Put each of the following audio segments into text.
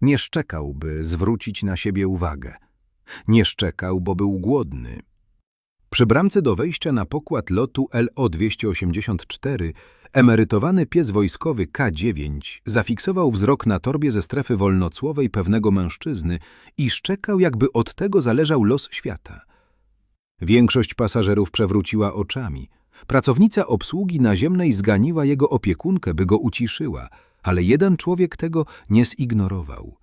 Nie szczekał, by zwrócić na siebie uwagę. Nie szczekał, bo był głodny. Przy bramce do wejścia na pokład lotu LO-284 emerytowany pies wojskowy K-9 zafiksował wzrok na torbie ze strefy wolnocłowej pewnego mężczyzny i szczekał, jakby od tego zależał los świata. Większość pasażerów przewróciła oczami. Pracownica obsługi naziemnej zganiła jego opiekunkę, by go uciszyła, ale jeden człowiek tego nie zignorował.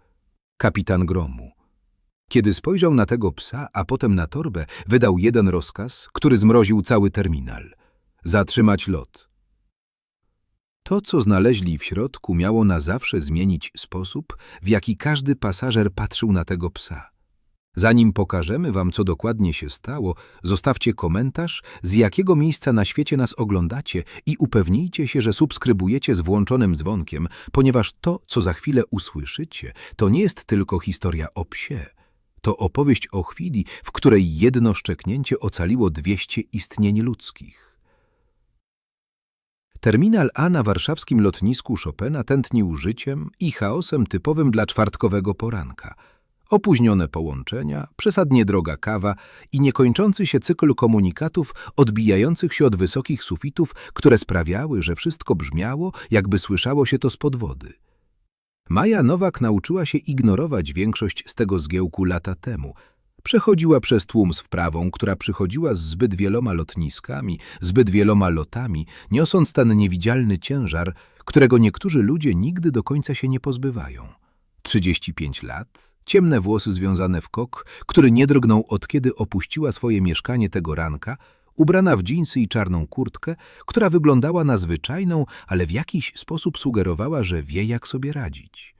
Kapitan Gromu. Kiedy spojrzał na tego psa, a potem na torbę, wydał jeden rozkaz, który zmroził cały terminal. Zatrzymać lot. To, co znaleźli w środku, miało na zawsze zmienić sposób, w jaki każdy pasażer patrzył na tego psa. Zanim pokażemy wam, co dokładnie się stało, zostawcie komentarz, z jakiego miejsca na świecie nas oglądacie i upewnijcie się, że subskrybujecie z włączonym dzwonkiem, ponieważ to, co za chwilę usłyszycie, to nie jest tylko historia o psie. To opowieść o chwili, w której jedno szczeknięcie ocaliło 200 istnień ludzkich. Terminal A na warszawskim lotnisku Chopina tętnił życiem i chaosem typowym dla czwartkowego poranka. Opóźnione połączenia, przesadnie droga kawa i niekończący się cykl komunikatów odbijających się od wysokich sufitów, które sprawiały, że wszystko brzmiało, jakby słyszało się to spod wody. Maja Nowak nauczyła się ignorować większość z tego zgiełku lata temu. Przechodziła przez tłum z wprawą, która przychodziła z zbyt wieloma lotniskami, zbyt wieloma lotami, niosąc ten niewidzialny ciężar, którego niektórzy ludzie nigdy do końca się nie pozbywają. 35 lat, ciemne włosy związane w kok, który nie drgnął od kiedy opuściła swoje mieszkanie tego ranka, ubrana w dżinsy i czarną kurtkę, która wyglądała na zwyczajną, ale w jakiś sposób sugerowała, że wie jak sobie radzić.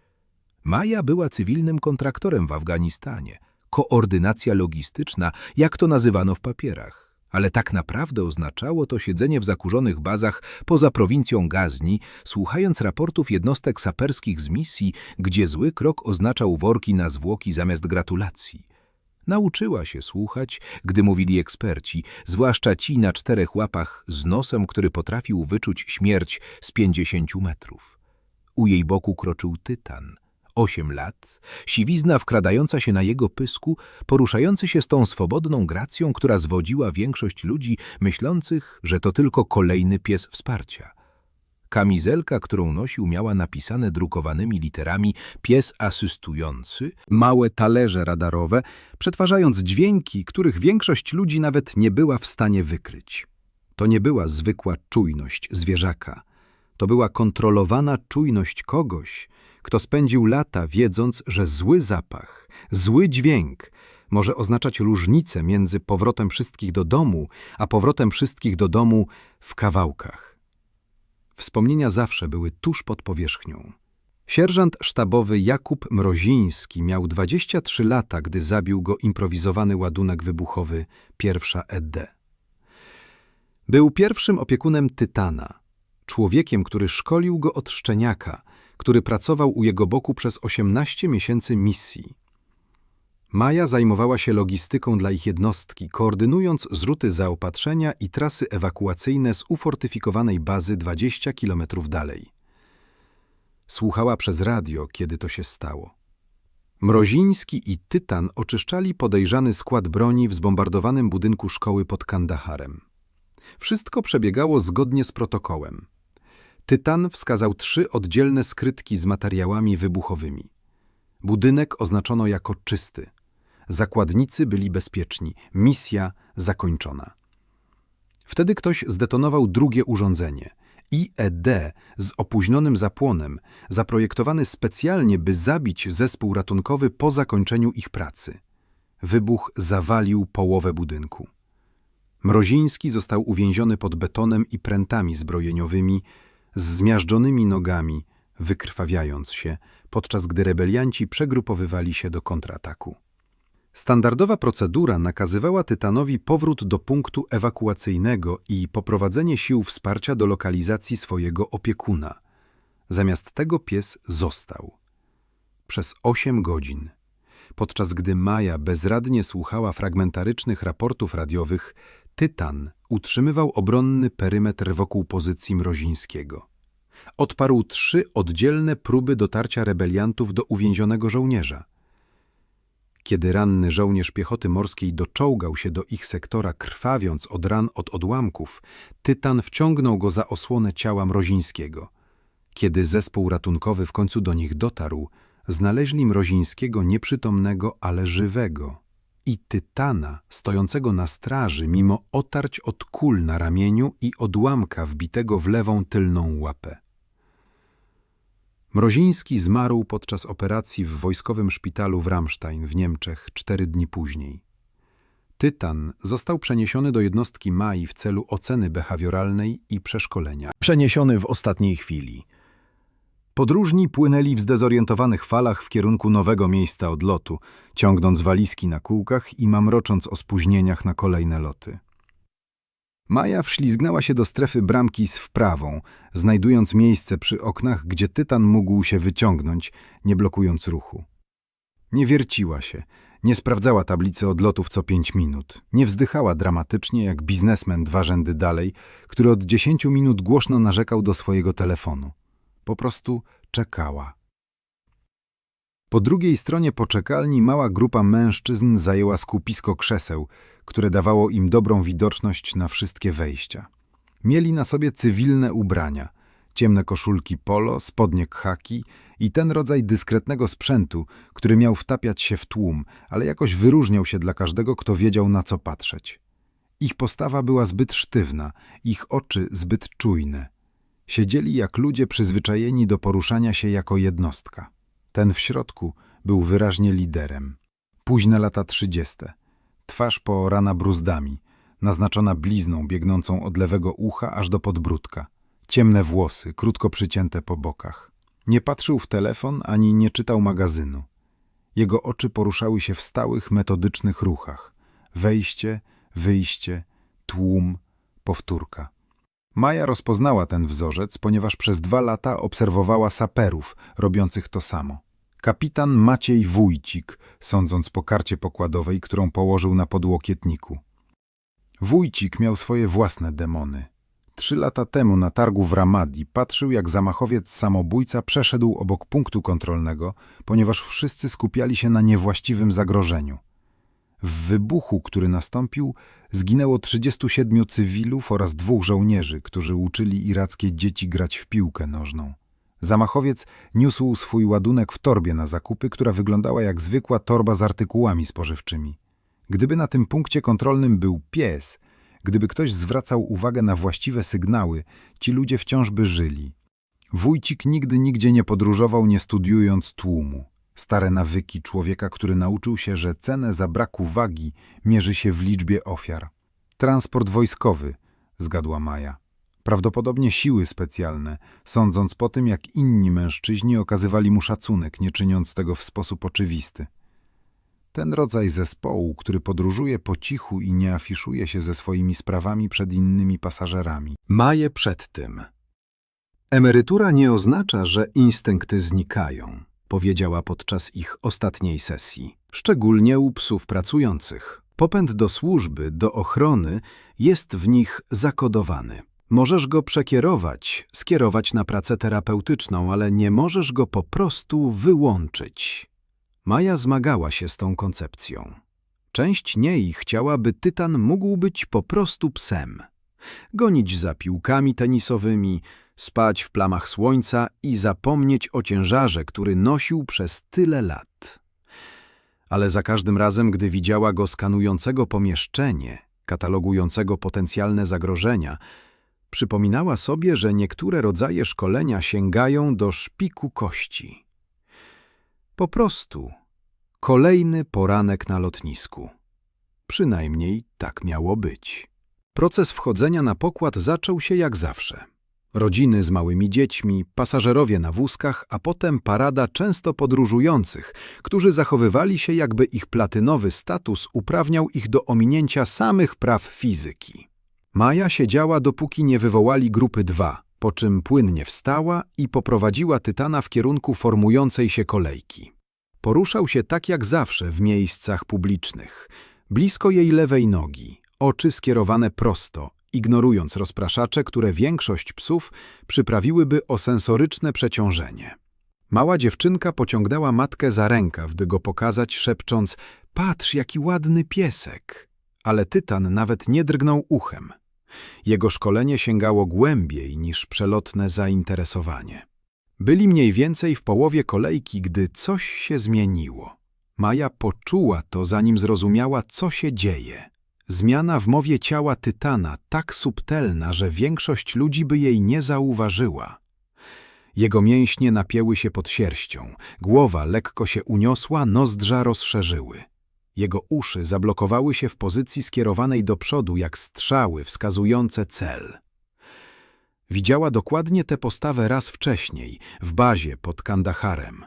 Maja była cywilnym kontraktorem w Afganistanie, koordynacja logistyczna, jak to nazywano w papierach. Ale tak naprawdę oznaczało to siedzenie w zakurzonych bazach poza prowincją Gazni, słuchając raportów jednostek saperskich z misji, gdzie zły krok oznaczał worki na zwłoki zamiast gratulacji. Nauczyła się słuchać, gdy mówili eksperci, zwłaszcza ci na czterech łapach z nosem, który potrafił wyczuć śmierć z pięćdziesięciu metrów. U jej boku kroczył tytan. Osiem lat, siwizna wkradająca się na jego pysku, poruszający się z tą swobodną gracją, która zwodziła większość ludzi, myślących, że to tylko kolejny pies wsparcia. Kamizelka, którą nosił, miała napisane drukowanymi literami pies asystujący, małe talerze radarowe, przetwarzając dźwięki, których większość ludzi nawet nie była w stanie wykryć. To nie była zwykła czujność zwierzaka. To była kontrolowana czujność kogoś, kto spędził lata wiedząc, że zły zapach, zły dźwięk może oznaczać różnicę między powrotem wszystkich do domu, a powrotem wszystkich do domu w kawałkach. Wspomnienia zawsze były tuż pod powierzchnią. Sierżant sztabowy Jakub Mroziński miał 23 lata, gdy zabił go improwizowany ładunek wybuchowy pierwsza ED. Był pierwszym opiekunem Tytana, człowiekiem, który szkolił go od szczeniaka, który pracował u jego boku przez 18 miesięcy misji. Maja zajmowała się logistyką dla ich jednostki, koordynując zrzuty zaopatrzenia i trasy ewakuacyjne z ufortyfikowanej bazy 20 kilometrów dalej. Słuchała przez radio, kiedy to się stało. Mroziński i Tytan oczyszczali podejrzany skład broni w zbombardowanym budynku szkoły pod Kandaharem. Wszystko przebiegało zgodnie z protokołem. Tytan wskazał trzy oddzielne skrytki z materiałami wybuchowymi. Budynek oznaczono jako czysty. Zakładnicy byli bezpieczni, misja zakończona. Wtedy ktoś zdetonował drugie urządzenie IED z opóźnionym zapłonem, zaprojektowany specjalnie, by zabić zespół ratunkowy po zakończeniu ich pracy. Wybuch zawalił połowę budynku. Mroziński został uwięziony pod betonem i prętami zbrojeniowymi, z zmiażdżonymi nogami, wykrwawiając się, podczas gdy rebelianci przegrupowywali się do kontrataku. Standardowa procedura nakazywała Tytanowi powrót do punktu ewakuacyjnego i poprowadzenie sił wsparcia do lokalizacji swojego opiekuna. Zamiast tego pies został. Przez osiem godzin. Podczas gdy Maja bezradnie słuchała fragmentarycznych raportów radiowych, Tytan utrzymywał obronny perymetr wokół pozycji Mrozińskiego. Odparł trzy oddzielne próby dotarcia rebeliantów do uwięzionego żołnierza. Kiedy ranny żołnierz piechoty morskiej doczołgał się do ich sektora, krwawiąc od ran od odłamków, Tytan wciągnął go za osłonę ciała Mrozińskiego. Kiedy zespół ratunkowy w końcu do nich dotarł, znaleźli Mrozińskiego nieprzytomnego, ale żywego i Tytana stojącego na straży mimo otarć od kul na ramieniu i odłamka wbitego w lewą tylną łapę. Mroziński zmarł podczas operacji w wojskowym szpitalu w Ramstein w Niemczech cztery dni później. Tytan został przeniesiony do jednostki MAI w celu oceny behawioralnej i przeszkolenia. Przeniesiony w ostatniej chwili. Podróżni płynęli w zdezorientowanych falach w kierunku nowego miejsca odlotu, ciągnąc walizki na kółkach i mamrocząc o spóźnieniach na kolejne loty. Maja wślizgnęła się do strefy bramki z wprawą, znajdując miejsce przy oknach, gdzie Tytan mógł się wyciągnąć, nie blokując ruchu. Nie wierciła się, nie sprawdzała tablicy odlotów co pięć minut, nie wzdychała dramatycznie jak biznesmen dwa rzędy dalej, który od dziesięciu minut głośno narzekał do swojego telefonu. Po prostu czekała. Po drugiej stronie poczekalni mała grupa mężczyzn zajęła skupisko krzeseł, które dawało im dobrą widoczność na wszystkie wejścia. Mieli na sobie cywilne ubrania, ciemne koszulki polo, spodnie khaki i ten rodzaj dyskretnego sprzętu, który miał wtapiać się w tłum, ale jakoś wyróżniał się dla każdego, kto wiedział na co patrzeć. Ich postawa była zbyt sztywna, ich oczy zbyt czujne. Siedzieli jak ludzie przyzwyczajeni do poruszania się jako jednostka. Ten w środku był wyraźnie liderem. Późne lata trzydzieste. Twarz poorana bruzdami, naznaczona blizną biegnącą od lewego ucha aż do podbródka. Ciemne włosy, krótko przycięte po bokach. Nie patrzył w telefon ani nie czytał magazynu. Jego oczy poruszały się w stałych, metodycznych ruchach. Wejście, wyjście, tłum, powtórka. Maja rozpoznała ten wzorzec, ponieważ przez dwa lata obserwowała saperów robiących to samo. Kapitan Maciej Wójcik, sądząc po karcie pokładowej, którą położył na podłokietniku. Wójcik miał swoje własne demony. Trzy lata temu na targu w Ramadi patrzył, jak zamachowiec samobójca przeszedł obok punktu kontrolnego, ponieważ wszyscy skupiali się na niewłaściwym zagrożeniu. W wybuchu, który nastąpił, zginęło 37 cywilów oraz dwóch żołnierzy, którzy uczyli irackie dzieci grać w piłkę nożną. Zamachowiec niósł swój ładunek w torbie na zakupy, która wyglądała jak zwykła torba z artykułami spożywczymi. Gdyby na tym punkcie kontrolnym był pies, gdyby ktoś zwracał uwagę na właściwe sygnały, ci ludzie wciąż by żyli. Wójcik nigdy nigdzie nie podróżował, nie studiując tłumu. Stare nawyki człowieka, który nauczył się, że cenę za braku wagi mierzy się w liczbie ofiar. Transport wojskowy, zgadła Maja. Prawdopodobnie siły specjalne, sądząc po tym, jak inni mężczyźni okazywali mu szacunek, nie czyniąc tego w sposób oczywisty. Ten rodzaj zespołu, który podróżuje po cichu i nie afiszuje się ze swoimi sprawami przed innymi pasażerami. Maje przed tym. Emerytura nie oznacza, że instynkty znikają, powiedziała podczas ich ostatniej sesji, szczególnie u psów pracujących. Popęd do służby, do ochrony jest w nich zakodowany. Możesz go przekierować, skierować na pracę terapeutyczną, ale nie możesz go po prostu wyłączyć. Maja zmagała się z tą koncepcją. Część niej chciała, by Tytan mógł być po prostu psem. Gonić za piłkami tenisowymi, spać w plamach słońca i zapomnieć o ciężarze, który nosił przez tyle lat. Ale za każdym razem, gdy widziała go skanującego pomieszczenie, katalogującego potencjalne zagrożenia, przypominała sobie, że niektóre rodzaje szkolenia sięgają do szpiku kości. Po prostu kolejny poranek na lotnisku. Przynajmniej tak miało być. Proces wchodzenia na pokład zaczął się jak zawsze. Rodziny z małymi dziećmi, pasażerowie na wózkach, a potem parada często podróżujących, którzy zachowywali się jakby ich platynowy status uprawniał ich do ominięcia samych praw fizyki. Maja siedziała, dopóki nie wywołali grupy 2, po czym płynnie wstała i poprowadziła Tytana w kierunku formującej się kolejki. Poruszał się tak jak zawsze w miejscach publicznych, blisko jej lewej nogi, oczy skierowane prosto ignorując rozpraszacze, które większość psów przyprawiłyby o sensoryczne przeciążenie. Mała dziewczynka pociągnęła matkę za rękaw, by go pokazać, szepcząc – patrz, jaki ładny piesek! Ale Tytan nawet nie drgnął uchem. Jego szkolenie sięgało głębiej niż przelotne zainteresowanie. Byli mniej więcej w połowie kolejki, gdy coś się zmieniło. Maja poczuła to, zanim zrozumiała, co się dzieje. Zmiana w mowie ciała Tytana tak subtelna, że większość ludzi by jej nie zauważyła. Jego mięśnie napięły się pod sierścią, głowa lekko się uniosła, nozdrza rozszerzyły. Jego uszy zablokowały się w pozycji skierowanej do przodu, jak strzały wskazujące cel. Widziała dokładnie tę postawę raz wcześniej, w bazie pod Kandaharem.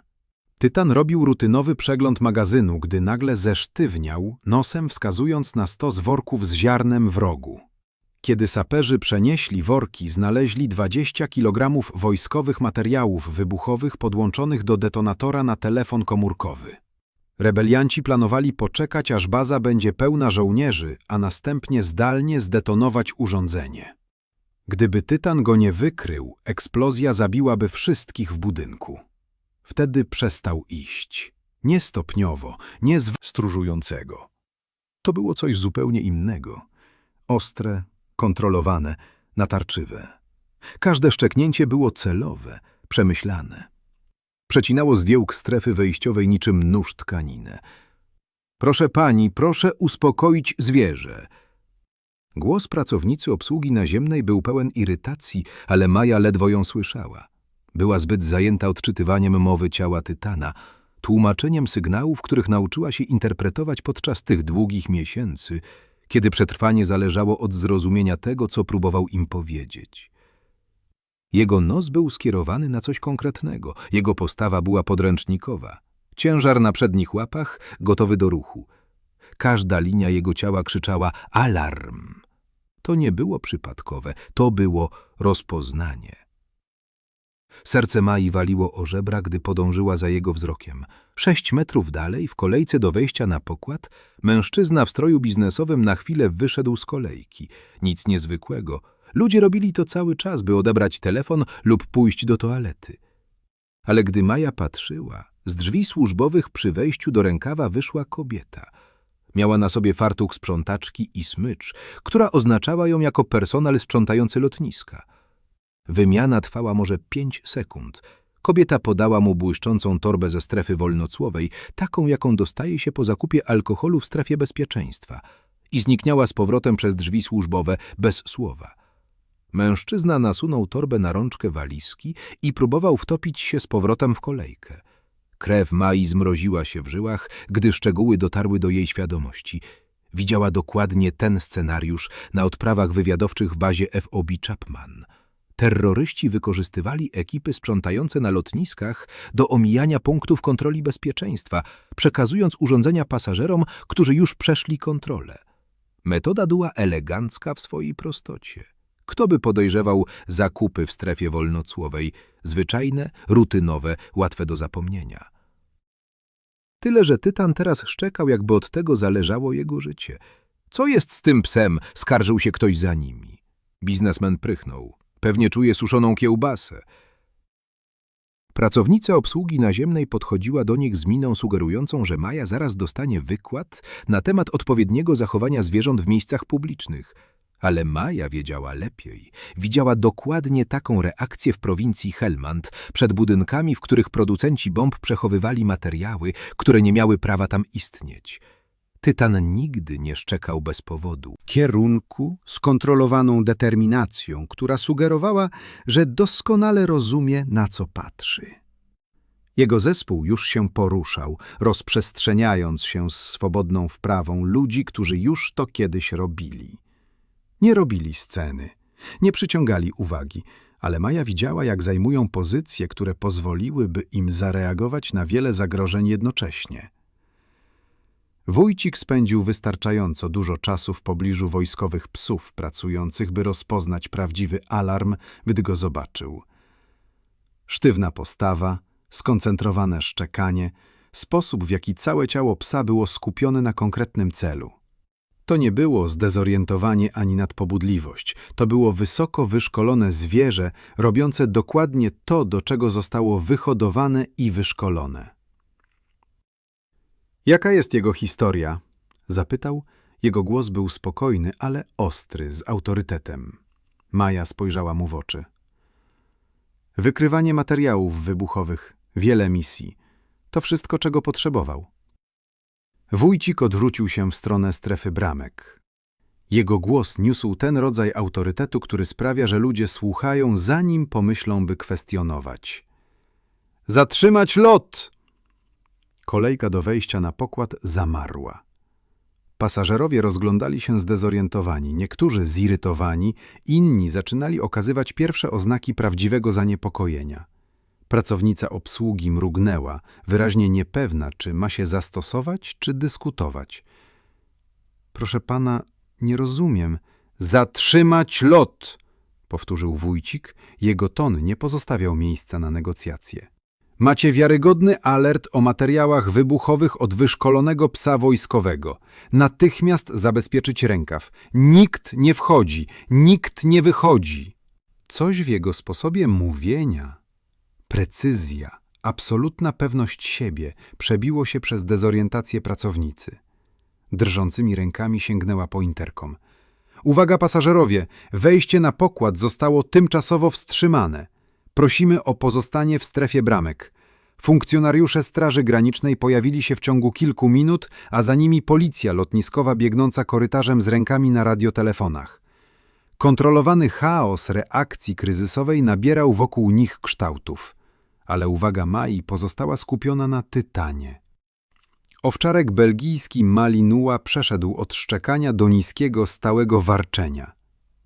Tytan robił rutynowy przegląd magazynu, gdy nagle zesztywniał, nosem wskazując na stos worków z ziarnem w rogu. Kiedy saperzy przenieśli worki, znaleźli 20 kg wojskowych materiałów wybuchowych podłączonych do detonatora na telefon komórkowy. Rebelianci planowali poczekać, aż baza będzie pełna żołnierzy, a następnie zdalnie zdetonować urządzenie. Gdyby Tytan go nie wykrył, eksplozja zabiłaby wszystkich w budynku. Wtedy przestał iść. Nie stopniowo, nie z stróżującego. To było coś zupełnie innego. Ostre, kontrolowane, natarczywe. Każde szczeknięcie było celowe, przemyślane. Przecinało zwiełk strefy wejściowej niczym nóż tkaninę. Proszę pani, proszę uspokoić zwierzę. Głos pracownicy obsługi naziemnej był pełen irytacji, ale Maja ledwo ją słyszała. Była zbyt zajęta odczytywaniem mowy ciała Tytana, tłumaczeniem sygnałów, których nauczyła się interpretować podczas tych długich miesięcy, kiedy przetrwanie zależało od zrozumienia tego, co próbował im powiedzieć. Jego nos był skierowany na coś konkretnego, jego postawa była podręcznikowa. Ciężar na przednich łapach, gotowy do ruchu. Każda linia jego ciała krzyczała alarm. To nie było przypadkowe, to było rozpoznanie. Serce Mai waliło o żebra, gdy podążyła za jego wzrokiem. Sześć metrów dalej, w kolejce do wejścia na pokład, mężczyzna w stroju biznesowym na chwilę wyszedł z kolejki. Nic niezwykłego. Ludzie robili to cały czas, by odebrać telefon lub pójść do toalety. Ale gdy Maja patrzyła, z drzwi służbowych przy wejściu do rękawa wyszła kobieta. Miała na sobie fartuch sprzątaczki i smycz, która oznaczała ją jako personel sprzątający lotniska. Wymiana trwała może pięć sekund. Kobieta podała mu błyszczącą torbę ze strefy wolnocłowej, taką jaką dostaje się po zakupie alkoholu w strefie bezpieczeństwa i zniknęła z powrotem przez drzwi służbowe bez słowa. Mężczyzna nasunął torbę na rączkę walizki i próbował wtopić się z powrotem w kolejkę. Krew Mai zmroziła się w żyłach, gdy szczegóły dotarły do jej świadomości. Widziała dokładnie ten scenariusz na odprawach wywiadowczych w bazie FOB Chapman. Terroryści wykorzystywali ekipy sprzątające na lotniskach do omijania punktów kontroli bezpieczeństwa, przekazując urządzenia pasażerom, którzy już przeszli kontrolę. Metoda była elegancka w swojej prostocie. Kto by podejrzewał zakupy w strefie wolnocłowej, zwyczajne, rutynowe, łatwe do zapomnienia. Tyle, że Tytan teraz szczekał, jakby od tego zależało jego życie. Co jest z tym psem? Skarżył się ktoś za nimi. Biznesmen prychnął. Pewnie czuje suszoną kiełbasę. Pracownica obsługi naziemnej podchodziła do nich z miną sugerującą, że Maja zaraz dostanie wykład na temat odpowiedniego zachowania zwierząt w miejscach publicznych. Ale Maja wiedziała lepiej. Widziała dokładnie taką reakcję w prowincji Helmand, przed budynkami, w których producenci bomb przechowywali materiały, które nie miały prawa tam istnieć. Tytan nigdy nie szczekał bez powodu. kierunku, skontrolowaną determinacją, która sugerowała, że doskonale rozumie, na co patrzy. Jego zespół już się poruszał, rozprzestrzeniając się z swobodną wprawą ludzi, którzy już to kiedyś robili. Nie robili sceny, nie przyciągali uwagi, ale Maja widziała, jak zajmują pozycje, które pozwoliłyby im zareagować na wiele zagrożeń jednocześnie. Wójcik spędził wystarczająco dużo czasu w pobliżu wojskowych psów pracujących, by rozpoznać prawdziwy alarm, gdy go zobaczył. Sztywna postawa, skoncentrowane szczekanie, sposób, w jaki całe ciało psa było skupione na konkretnym celu. To nie było zdezorientowanie ani nadpobudliwość. To było wysoko wyszkolone zwierzę, robiące dokładnie to, do czego zostało wyhodowane i wyszkolone. Jaka jest jego historia? Zapytał. Jego głos był spokojny, ale ostry, z autorytetem. Maja spojrzała mu w oczy. Wykrywanie materiałów wybuchowych, wiele misji. To wszystko, czego potrzebował. Wójcik odwrócił się w stronę strefy bramek. Jego głos niósł ten rodzaj autorytetu, który sprawia, że ludzie słuchają, zanim pomyślą, by kwestionować. Zatrzymać lot! Kolejka do wejścia na pokład zamarła. Pasażerowie rozglądali się zdezorientowani, niektórzy zirytowani, inni zaczynali okazywać pierwsze oznaki prawdziwego zaniepokojenia. Pracownica obsługi mrugnęła, wyraźnie niepewna, czy ma się zastosować, czy dyskutować. Proszę pana, nie rozumiem. Zatrzymać lot! powtórzył wójcik. Jego ton nie pozostawiał miejsca na negocjacje. Macie wiarygodny alert o materiałach wybuchowych od wyszkolonego psa wojskowego. Natychmiast zabezpieczyć rękaw. Nikt nie wchodzi, nikt nie wychodzi. Coś w jego sposobie mówienia, precyzja, absolutna pewność siebie przebiło się przez dezorientację pracownicy. Drżącymi rękami sięgnęła po interkom. Uwaga pasażerowie, wejście na pokład zostało tymczasowo wstrzymane. Prosimy o pozostanie w strefie bramek. Funkcjonariusze Straży Granicznej pojawili się w ciągu kilku minut, a za nimi policja lotniskowa biegnąca korytarzem z rękami na radiotelefonach. Kontrolowany chaos reakcji kryzysowej nabierał wokół nich kształtów, ale uwaga Mai pozostała skupiona na tytanie. Owczarek belgijski Malinua przeszedł od szczekania do niskiego, stałego warczenia.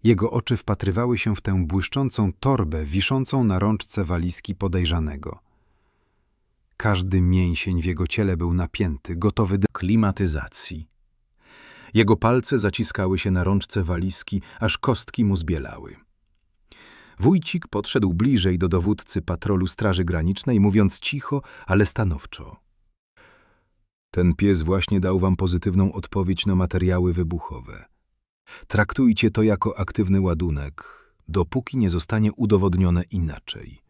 Jego oczy wpatrywały się w tę błyszczącą torbę wiszącą na rączce walizki podejrzanego. Każdy mięsień w jego ciele był napięty, gotowy do klimatyzacji. Jego palce zaciskały się na rączce walizki, aż kostki mu zbielały. Wójcik podszedł bliżej do dowódcy patrolu Straży Granicznej, mówiąc cicho, ale stanowczo. Ten pies właśnie dał wam pozytywną odpowiedź na materiały wybuchowe. Traktujcie to jako aktywny ładunek, dopóki nie zostanie udowodnione inaczej.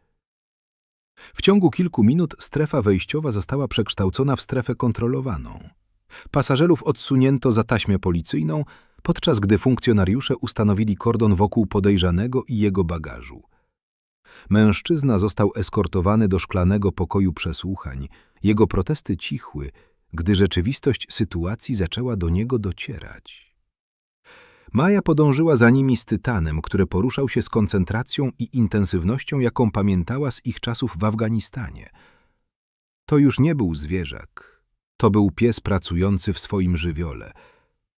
W ciągu kilku minut strefa wejściowa została przekształcona w strefę kontrolowaną. Pasażerów odsunięto za taśmę policyjną, podczas gdy funkcjonariusze ustanowili kordon wokół podejrzanego i jego bagażu. Mężczyzna został eskortowany do szklanego pokoju przesłuchań. Jego protesty cichły, gdy rzeczywistość sytuacji zaczęła do niego docierać. Maja podążyła za nimi z tytanem, który poruszał się z koncentracją i intensywnością, jaką pamiętała z ich czasów w Afganistanie. To już nie był zwierzak. To był pies pracujący w swoim żywiole.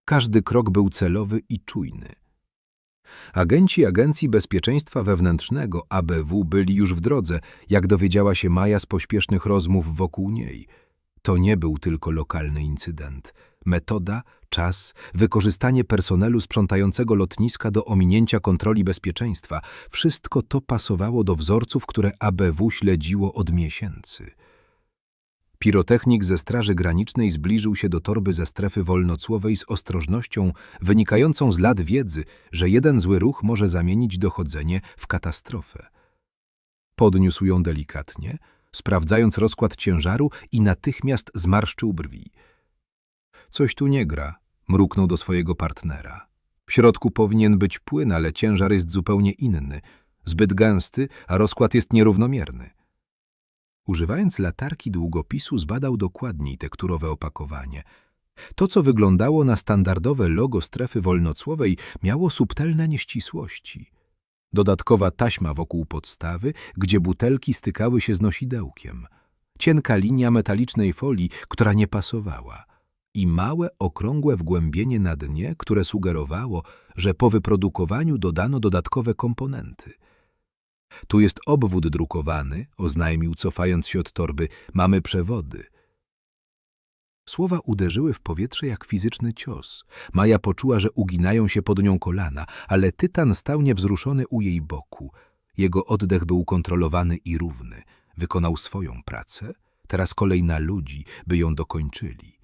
Każdy krok był celowy i czujny. Agenci Agencji Bezpieczeństwa Wewnętrznego ABW byli już w drodze, jak dowiedziała się Maja z pośpiesznych rozmów wokół niej. To nie był tylko lokalny incydent. Metoda, czas, wykorzystanie personelu sprzątającego lotniska do ominięcia kontroli bezpieczeństwa wszystko to pasowało do wzorców, które ABW śledziło od miesięcy. Pirotechnik ze Straży Granicznej zbliżył się do torby ze strefy wolnocłowej z ostrożnością wynikającą z lat wiedzy, że jeden zły ruch może zamienić dochodzenie w katastrofę. Podniósł ją delikatnie, sprawdzając rozkład ciężaru i natychmiast zmarszczył brwi. Coś tu nie gra, mruknął do swojego partnera. W środku powinien być płyn, ale ciężar jest zupełnie inny, zbyt gęsty, a rozkład jest nierównomierny. Używając latarki długopisu zbadał dokładniej tekturowe opakowanie. To, co wyglądało na standardowe logo strefy wolnocłowej, miało subtelne nieścisłości. Dodatkowa taśma wokół podstawy, gdzie butelki stykały się z nosidełkiem. Cienka linia metalicznej folii, która nie pasowała. I małe, okrągłe wgłębienie na dnie, które sugerowało, że po wyprodukowaniu dodano dodatkowe komponenty. Tu jest obwód drukowany, oznajmił, cofając się od torby. Mamy przewody. Słowa uderzyły w powietrze jak fizyczny cios. Maja poczuła, że uginają się pod nią kolana, ale tytan stał niewzruszony u jej boku. Jego oddech był kontrolowany i równy. Wykonał swoją pracę. Teraz kolej na ludzi, by ją dokończyli.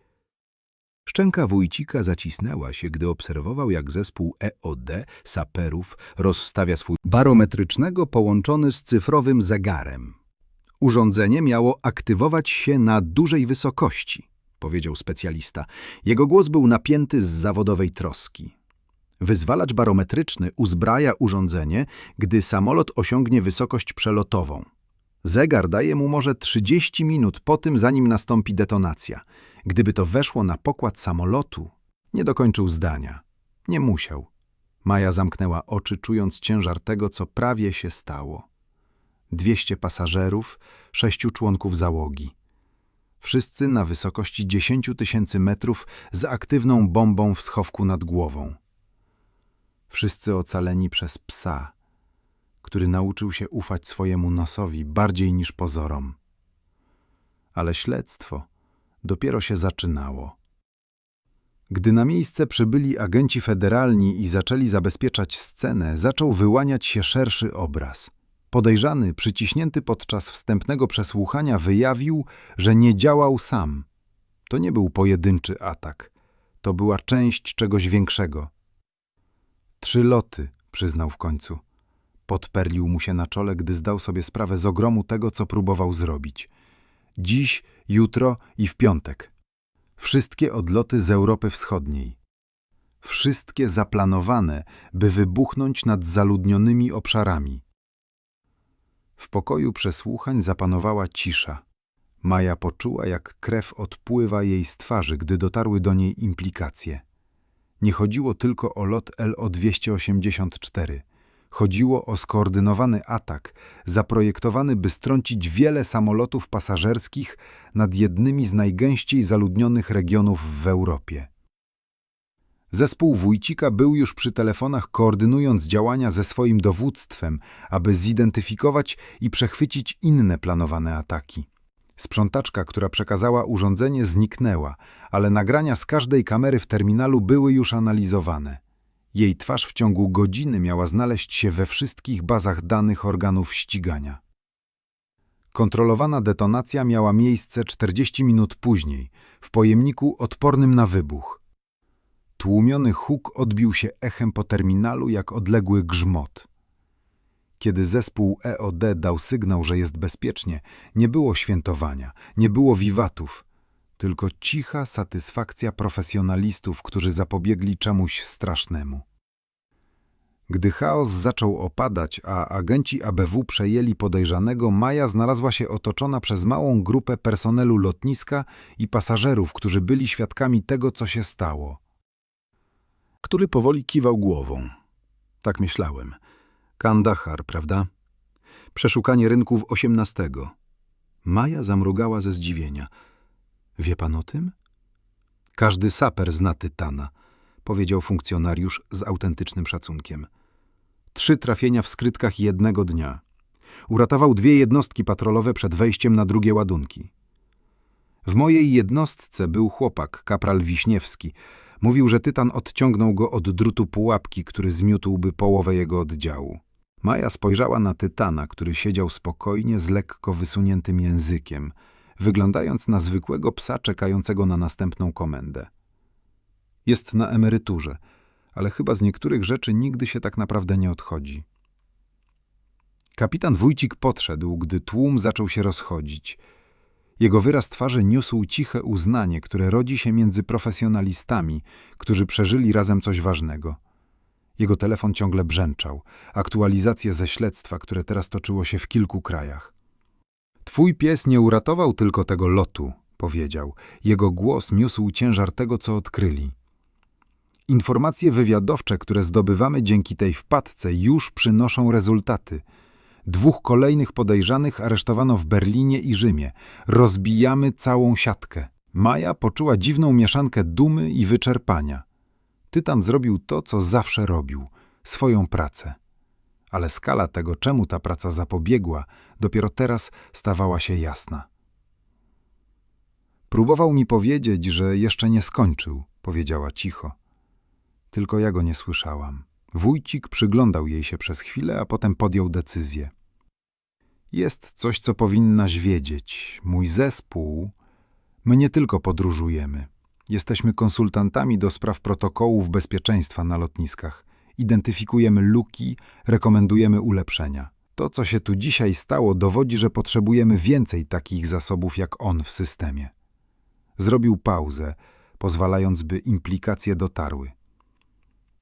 Szczęka Wójcika zacisnęła się, gdy obserwował, jak zespół EOD saperów rozstawia swój barometrycznego połączony z cyfrowym zegarem. Urządzenie miało aktywować się na dużej wysokości, powiedział specjalista. Jego głos był napięty z zawodowej troski. Wyzwalacz barometryczny uzbraja urządzenie, gdy samolot osiągnie wysokość przelotową. Zegar daje mu może 30 minut po tym, zanim nastąpi detonacja. Gdyby to weszło na pokład samolotu, nie dokończył zdania. Nie musiał. Maja zamknęła oczy, czując ciężar tego, co prawie się stało. Dwieście pasażerów, sześciu członków załogi. Wszyscy na wysokości 10 tysięcy metrów z aktywną bombą w schowku nad głową. Wszyscy ocaleni przez psa, który nauczył się ufać swojemu nosowi bardziej niż pozorom. Ale śledztwo dopiero się zaczynało. Gdy na miejsce przybyli agenci federalni i zaczęli zabezpieczać scenę, zaczął wyłaniać się szerszy obraz. Podejrzany, przyciśnięty podczas wstępnego przesłuchania, wyjawił, że nie działał sam. To nie był pojedynczy atak. To była część czegoś większego. Trzy loty, przyznał w końcu. Podperlił mu się na czole, gdy zdał sobie sprawę z ogromu tego, co próbował zrobić. Dziś, jutro i w piątek. Wszystkie odloty z Europy Wschodniej. Wszystkie zaplanowane, by wybuchnąć nad zaludnionymi obszarami. W pokoju przesłuchań zapanowała cisza. Maja poczuła, jak krew odpływa jej z twarzy, gdy dotarły do niej implikacje. Nie chodziło tylko o lot LO-284. Chodziło o skoordynowany atak, zaprojektowany, by strącić wiele samolotów pasażerskich nad jednymi z najgęściej zaludnionych regionów w Europie. Zespół Wójcika był już przy telefonach, koordynując działania ze swoim dowództwem, aby zidentyfikować i przechwycić inne planowane ataki. Sprzątaczka, która przekazała urządzenie, zniknęła, ale nagrania z każdej kamery w terminalu były już analizowane. Jej twarz w ciągu godziny miała znaleźć się we wszystkich bazach danych organów ścigania. Kontrolowana detonacja miała miejsce 40 minut później, w pojemniku odpornym na wybuch. Tłumiony huk odbił się echem po terminalu jak odległy grzmot. Kiedy zespół EOD dał sygnał, że jest bezpiecznie, nie było świętowania, nie było wiwatów, tylko cicha satysfakcja profesjonalistów, którzy zapobiegli czemuś strasznemu. Gdy chaos zaczął opadać, a agenci ABW przejęli podejrzanego, Maja znalazła się otoczona przez małą grupę personelu lotniska i pasażerów, którzy byli świadkami tego, co się stało. który powoli kiwał głową. Tak myślałem. Kandahar, prawda? Przeszukanie rynków osiemnastego. Maja zamrugała ze zdziwienia. Wie pan o tym? Każdy saper zna Tytana, powiedział funkcjonariusz z autentycznym szacunkiem. Trzy trafienia w skrytkach jednego dnia. Uratował dwie jednostki patrolowe przed wejściem na drugie ładunki. W mojej jednostce był chłopak, kapral Wiśniewski. Mówił, że Tytan odciągnął go od drutu pułapki, który zmiótłby połowę jego oddziału. Maja spojrzała na Tytana, który siedział spokojnie z lekko wysuniętym językiem, wyglądając na zwykłego psa czekającego na następną komendę. Jest na emeryturze, ale chyba z niektórych rzeczy nigdy się tak naprawdę nie odchodzi. Kapitan Wójcik podszedł, gdy tłum zaczął się rozchodzić. Jego wyraz twarzy niósł ciche uznanie, które rodzi się między profesjonalistami, którzy przeżyli razem coś ważnego. Jego telefon ciągle brzęczał, aktualizacje ze śledztwa, które teraz toczyło się w kilku krajach. Twój pies nie uratował tylko tego lotu, powiedział. Jego głos niósł ciężar tego, co odkryli. Informacje wywiadowcze, które zdobywamy dzięki tej wpadce, już przynoszą rezultaty. Dwóch kolejnych podejrzanych aresztowano w Berlinie i Rzymie. Rozbijamy całą siatkę. Maja poczuła dziwną mieszankę dumy i wyczerpania. Tytan zrobił to, co zawsze robił swoją pracę. Ale skala tego, czemu ta praca zapobiegła, dopiero teraz stawała się jasna. Próbował mi powiedzieć, że jeszcze nie skończył, powiedziała cicho. Tylko ja go nie słyszałam. Wójcik przyglądał jej się przez chwilę, a potem podjął decyzję. Jest coś, co powinnaś wiedzieć. Mój zespół. My nie tylko podróżujemy. Jesteśmy konsultantami do spraw protokołów bezpieczeństwa na lotniskach. Identyfikujemy luki, rekomendujemy ulepszenia. To, co się tu dzisiaj stało, dowodzi, że potrzebujemy więcej takich zasobów jak on w systemie. Zrobił pauzę, pozwalając, by implikacje dotarły.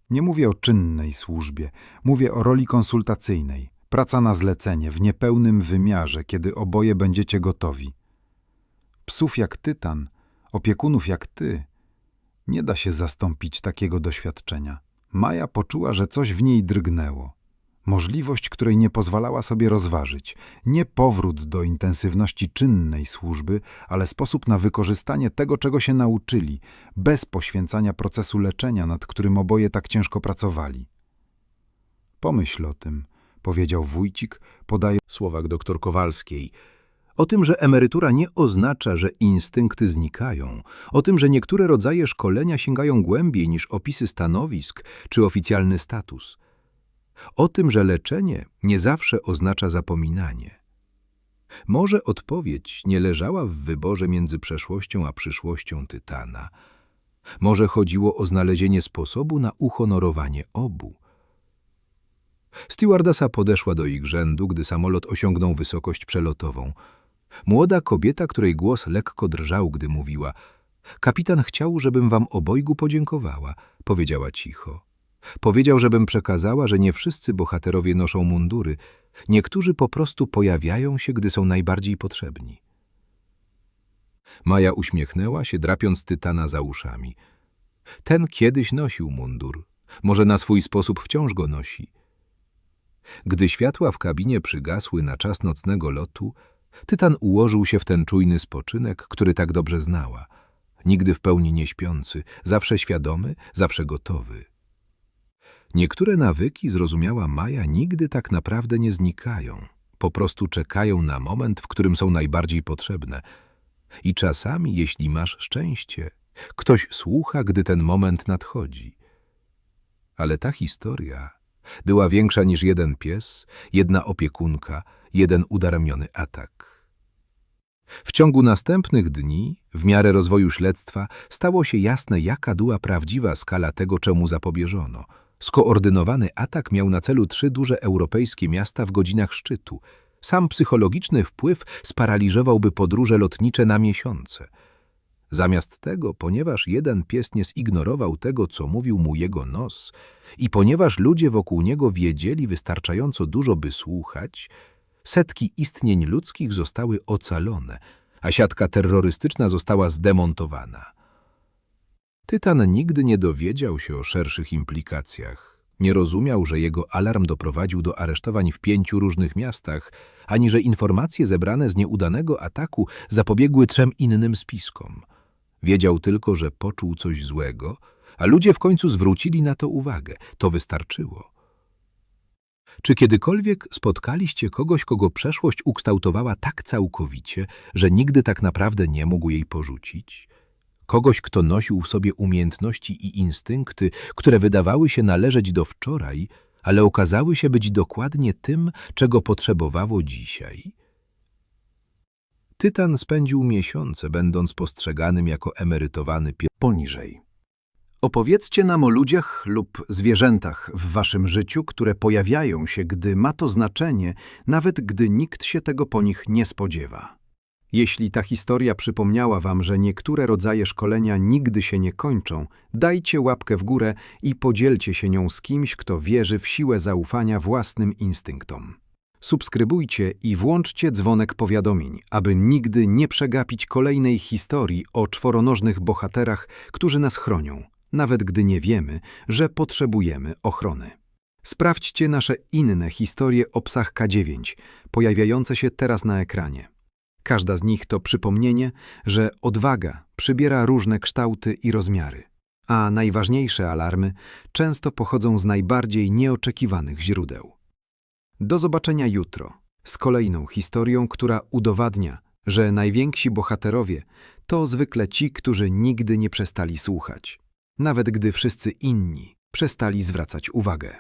Nie mówię o czynnej służbie, mówię o roli konsultacyjnej. Praca na zlecenie, w niepełnym wymiarze, kiedy oboje będziecie gotowi. Psów jak tytan, opiekunów jak ty, nie da się zastąpić takiego doświadczenia. Maja poczuła, że coś w niej drgnęło. Możliwość, której nie pozwalała sobie rozważyć. Nie powrót do intensywności czynnej służby, ale sposób na wykorzystanie tego, czego się nauczyli, bez poświęcania procesu leczenia, nad którym oboje tak ciężko pracowali. Pomyśl o tym, powiedział wójcik, podając słowach doktor Kowalskiej. O tym, że emerytura nie oznacza, że instynkty znikają, o tym, że niektóre rodzaje szkolenia sięgają głębiej niż opisy stanowisk czy oficjalny status. O tym, że leczenie nie zawsze oznacza zapominanie. Może odpowiedź nie leżała w wyborze między przeszłością a przyszłością Tytana. Może chodziło o znalezienie sposobu na uhonorowanie obu. Stewardesa podeszła do ich rzędu, gdy samolot osiągnął wysokość przelotową. Młoda kobieta, której głos lekko drżał, gdy mówiła – kapitan chciał, żebym wam obojgu podziękowała – powiedziała cicho. Powiedział, żebym przekazała, że nie wszyscy bohaterowie noszą mundury. Niektórzy po prostu pojawiają się, gdy są najbardziej potrzebni. Maja uśmiechnęła się, drapiąc Tytana za uszami. Ten kiedyś nosił mundur. Może na swój sposób wciąż go nosi. Gdy światła w kabinie przygasły na czas nocnego lotu, Tytan ułożył się w ten czujny spoczynek, który tak dobrze znała. Nigdy w pełni nie śpiący, zawsze świadomy, zawsze gotowy. Niektóre nawyki, zrozumiała Maja, nigdy tak naprawdę nie znikają. Po prostu czekają na moment, w którym są najbardziej potrzebne. I czasami, jeśli masz szczęście, ktoś słucha, gdy ten moment nadchodzi. Ale ta historia była większa niż jeden pies, jedna opiekunka, jeden udaremniony atak. W ciągu następnych dni, w miarę rozwoju śledztwa, stało się jasne, jaka była prawdziwa skala tego, czemu zapobieżono. Skoordynowany atak miał na celu trzy duże europejskie miasta w godzinach szczytu. Sam psychologiczny wpływ sparaliżowałby podróże lotnicze na miesiące. Zamiast tego, ponieważ jeden pies nie zignorował tego, co mówił mu jego nos, i ponieważ ludzie wokół niego wiedzieli wystarczająco dużo, by słuchać, setki istnień ludzkich zostały ocalone, a siatka terrorystyczna została zdemontowana. Tytan nigdy nie dowiedział się o szerszych implikacjach. Nie rozumiał, że jego alarm doprowadził do aresztowań w pięciu różnych miastach, ani że informacje zebrane z nieudanego ataku zapobiegły trzem innym spiskom. Wiedział tylko, że poczuł coś złego, a ludzie w końcu zwrócili na to uwagę. To wystarczyło. Czy kiedykolwiek spotkaliście kogoś, kogo przeszłość ukształtowała tak całkowicie, że nigdy tak naprawdę nie mógł jej porzucić? Kogoś, kto nosił w sobie umiejętności i instynkty, które wydawały się należeć do wczoraj, ale okazały się być dokładnie tym, czego potrzebowało dzisiaj? Tytan spędził miesiące, będąc postrzeganym jako emerytowany. Poniżej. Opowiedzcie nam o ludziach lub zwierzętach w waszym życiu, które pojawiają się, gdy ma to znaczenie, nawet gdy nikt się tego po nich nie spodziewa. Jeśli ta historia przypomniała wam, że niektóre rodzaje szkolenia nigdy się nie kończą, dajcie łapkę w górę i podzielcie się nią z kimś, kto wierzy w siłę zaufania własnym instynktom. Subskrybujcie i włączcie dzwonek powiadomień, aby nigdy nie przegapić kolejnej historii o czworonożnych bohaterach, którzy nas chronią, nawet gdy nie wiemy, że potrzebujemy ochrony. Sprawdźcie nasze inne historie o psach K9, pojawiające się teraz na ekranie. Każda z nich to przypomnienie, że odwaga przybiera różne kształty i rozmiary, a najważniejsze alarmy często pochodzą z najbardziej nieoczekiwanych źródeł. Do zobaczenia jutro z kolejną historią, która udowadnia, że najwięksi bohaterowie to zwykle ci, którzy nigdy nie przestali słuchać, nawet gdy wszyscy inni przestali zwracać uwagę.